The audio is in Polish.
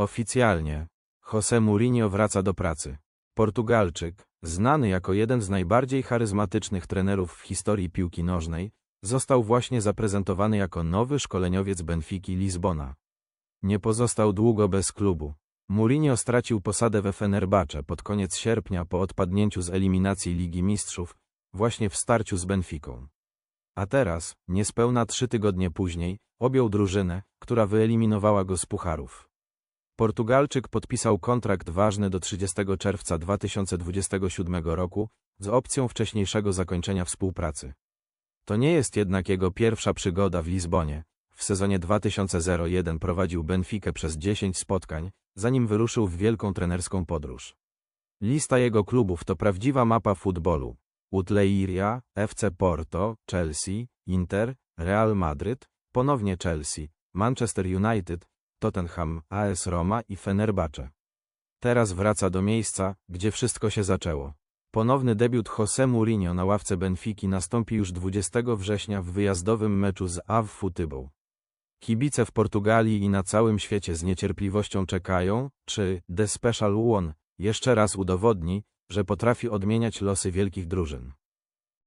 Oficjalnie. José Mourinho wraca do pracy. Portugalczyk, znany jako jeden z najbardziej charyzmatycznych trenerów w historii piłki nożnej, został właśnie zaprezentowany jako nowy szkoleniowiec Benfiki Lizbona. Nie pozostał długo bez klubu. Mourinho stracił posadę we Fenerbahce pod koniec sierpnia po odpadnięciu z eliminacji Ligi Mistrzów, właśnie w starciu z Benfiką. A teraz, niespełna trzy tygodnie później, objął drużynę, która wyeliminowała go z pucharów. Portugalczyk podpisał kontrakt ważny do 30 czerwca 2027 roku z opcją wcześniejszego zakończenia współpracy. To nie jest jednak jego pierwsza przygoda w Lizbonie. W sezonie 2001 prowadził Benfikę przez 10 spotkań, zanim wyruszył w wielką trenerską podróż. Lista jego klubów to prawdziwa mapa futbolu. Utleiria, FC Porto, Chelsea, Inter, Real Madryt, ponownie Chelsea, Manchester United, Tottenham, AS Roma i Fenerbahce. Teraz wraca do miejsca, gdzie wszystko się zaczęło. Ponowny debiut José Mourinho na ławce Benfiki nastąpi już 20 września w wyjazdowym meczu z AW Futybą. Kibice w Portugalii i na całym świecie z niecierpliwością czekają, czy The Special One jeszcze raz udowodni, że potrafi odmieniać losy wielkich drużyn.